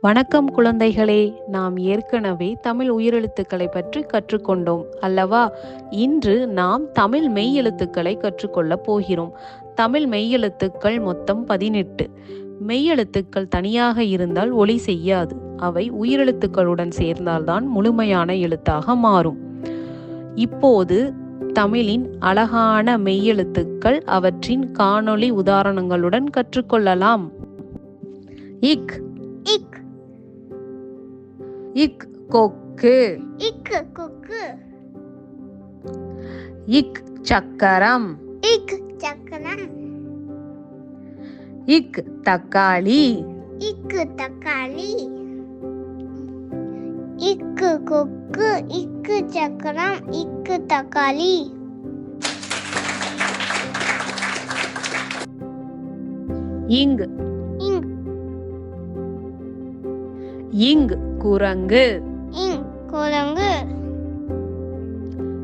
வணக்கம் குழந்தைகளே. நாம் ஏற்கனவே தமிழ் உயிரெழுத்துக்களை பற்றி கற்றுக்கொண்டோம் அல்லவா? இன்று நாம் தமிழ் மெய்யெழுத்துக்களை கற்றுக்கொள்ளப் போகிறோம். தமிழ் மெய்யெழுத்துக்கள் மொத்தம் பதினெட்டு. மெய்யெழுத்துக்கள் தனியாக இருந்தால் ஒலி செய்யாது. அவை உயிரெழுத்துக்களுடன் சேர்ந்தால்தான் முழுமையான எழுத்தாக மாறும். இப்போது தமிழின் அழகான மெய்யெழுத்துக்கள் அவற்றின் காணொளி உதாரணங்களுடன் கற்றுக்கொள்ளலாம். இக் இக் கொக்கு. இக்கு குக்கு. இக் சக்கரம். இக் சக்கரம். இக் தக்காளி. இக்கு தக்காளி. இக்கு கொக்கு. இக்கு சக்கரம். இக்கு தக்காளி. இங் இங் இங் குரங்கு இங் குரங்கு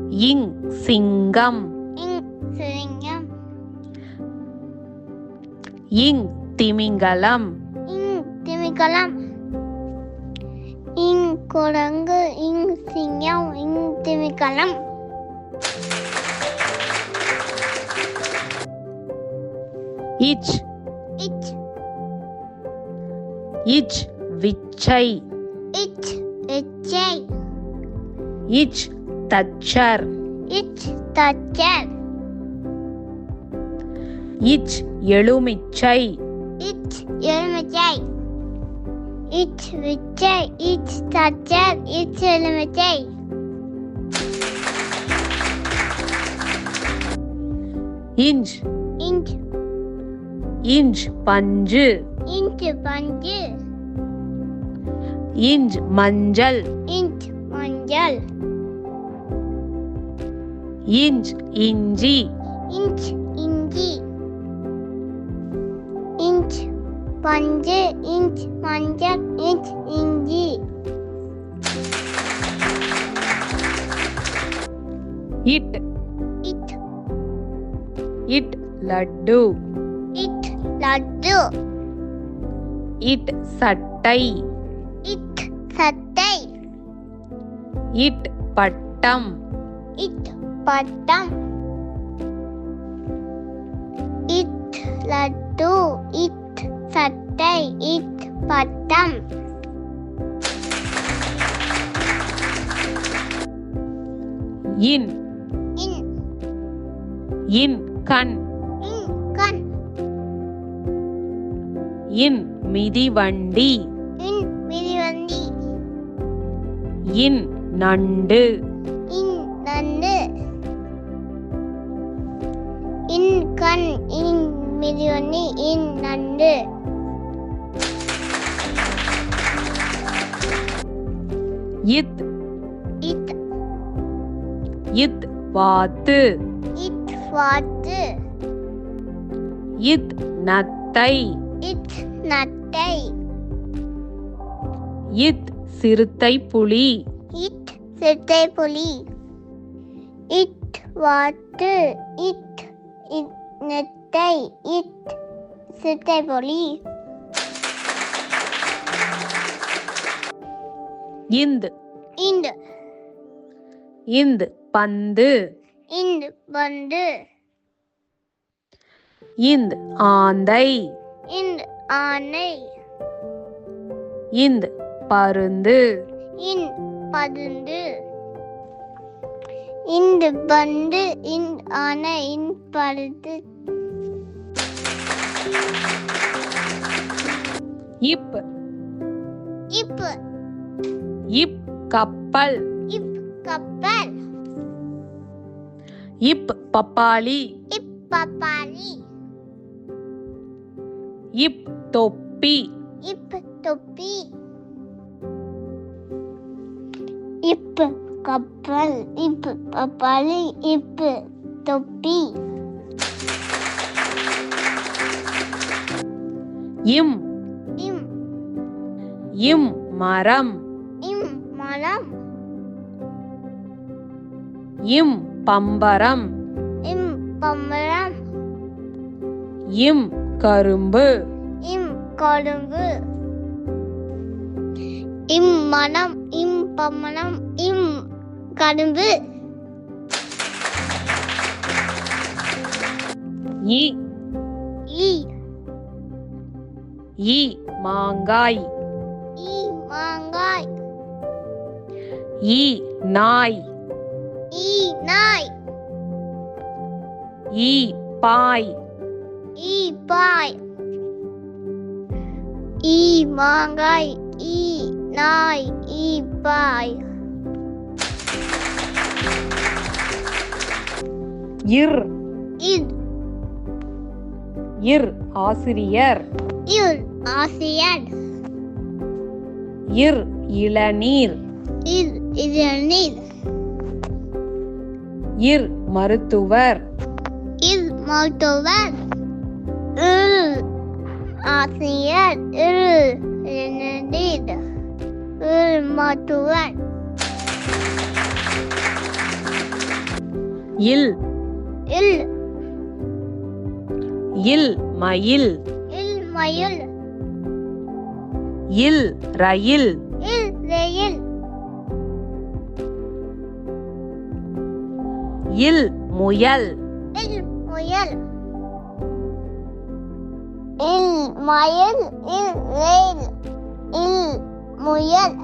இங் சிங்கம் இங் சிங்கம் இங் திமிங்கலம் இங் திமிங்கலம் இங் குரங்கு இங் சிங்கம் இங் திமிங்கலம் இச். இச். இச் விச்சை. இச் இச்சை இச் தச்சர் இச் தச்சர் இச் எலுமிச்சை இச் எலுமிச்சை இச் விச்சை இச் தச்சர் இச் எலுமிச்சை இஞ்ச் இஞ்ச் இஞ்ச் பஞ்சு இஞ்ச் பஞ்சு இஞ்ச் மஞ்சள் இஞ்ச் மஞ்சள் இஞ்ச் இஞ்சி இஞ்ச் இஞ்சி இஞ்ச் பஞ்சு இஞ்ச் மஞ்சள் இஞ்ச் இஞ்சி இட் இட் இட் லட்டு இட் லட்டு இட் சட்டை இட் பட்டம். இட் பட்டம். இட் லட்டு இட் சட்டை இட் பட்டம். இன். இன். இன் கண். இன் கண். இன் மிதிவண்டி. இன் மிதிவண்டி. இன் நண்டு. நண்டு. இன் கண் இன் மிதிவண்டி இன் நண்டு. இத். இட் இத் வாத்து. இட் வாத்து. இத் நத்தை. இட் நட்டை இத் சிறுத்தை புலி. இட் சிட்டை புலி இட் வாத்து இட் இட் நெட்டை இட் சிட்டை புலி இந்த். இந்து. இந்த் பந்து. இந்து பந்து. இந்த் ஆந்தை. இந்து ஆனை இந்த் பருந்து. இன் பருந்து இந்து பந்து இன் ஆனை இன் பருந்து இப். இப்பு இப் கப்பல். இப் கப்பல். இப் பப்பாளி. இப் பப்பாளி. இப் தொப்பி. இப் தொப்பி. இப்பு கப்பல் இப்பு பப்பாளி இப்பு தொப்பி. இம். இம். இம் மரம். இம் மரம். இம் பம்பரம். இம் பம்பரம். இம் கரும்பு. இம் கரும்பு. இம் மனம் இம் கரும்பு இ ஈ. இ மாங்காய். ஈ மாங்காய். இ நாய். ஈ நாய். இ பாய். ஈ பாய். ஈ மாங்காய் ஈ நாய் ஈ பாய் இர் இத் இர் ஆசிரியர்。இல் ஆசியர் இர் இளநீர்。இல் இதழீர் இர் மருத்துவர்。இல் மருத்துவர்。இல் ஆசிரியர் இல் மருத்துவர் இல் இல் இல் மயில் இல் மயில் இல் ரயில் இல் ரயில் இல் முயல் இல் முயல் மயில் இல் ரயில் இல் முயல்.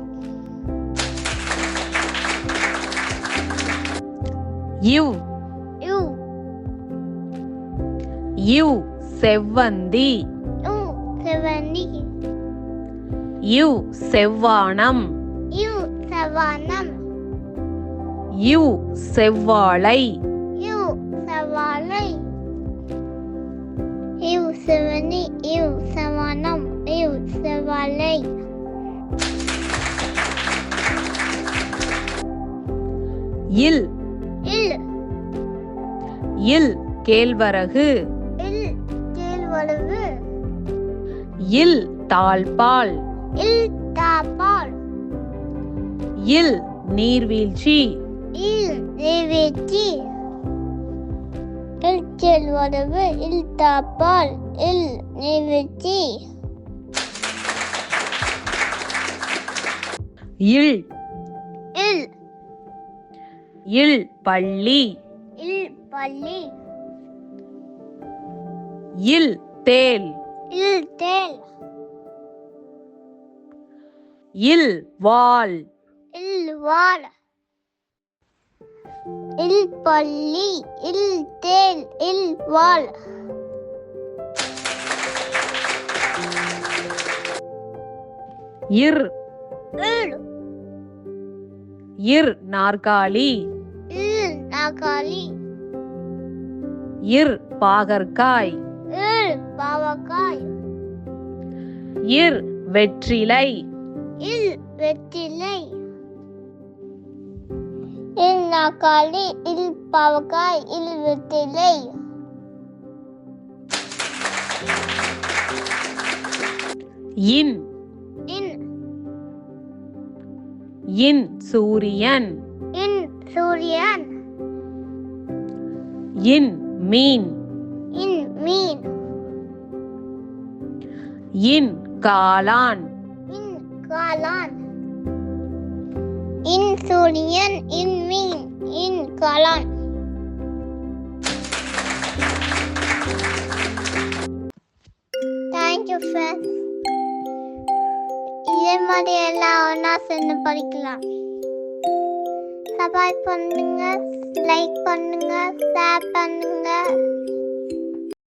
இவ். யூ இவ் செவ்வந்தி. யூ செவந்தி இவ் செவ்வானம். யூ சவானம் இவ் செவ்வாழை. Sevani you சவானம் you செவாலை. இல். இல். இல் கேழ்வரகு. இல் கேழ்வரகு. இல் தாழ்பால். இல் தாப்பால் இல் நீர்வீழ்ச்சி. இல் நிறைவேற்றி இல் கேழ்வரகு இல் தாப்பால் இல் நிறைவேற்றி இல். இல். இல் பள்ளி. இல் பள்ளி. இல் தேல். இல் தேல். இல் வால். இல் வால். இல் பள்ளி. இல் தேல். இல் வால். இர். இர் நாற்காலி. நாகாலி இர் பாகற்காய். இல் பாவக்காய். இர் வெற்றிலை. இல் வெற்றிலை. இல் நாகாலி இல் பாவக்காய். இல் வெற்றிலை. இன் இன் சூரியன். இன் சூரியன். இன் மீன். இன் மீன். இன் காளான். இன் காளான். இன் சூரியன் இன் மீன் இன் காளான். தேங்க்யூ ஃப்ரெண்ட்ஸ் அதே மாதிரி எல்லாம் ஒன்றா சேர்ந்து படிக்கலாம். சப்ஸ்கிரைப் பண்ணுங்க லைக் பண்ணுங்க ஷேர் பண்ணுங்க.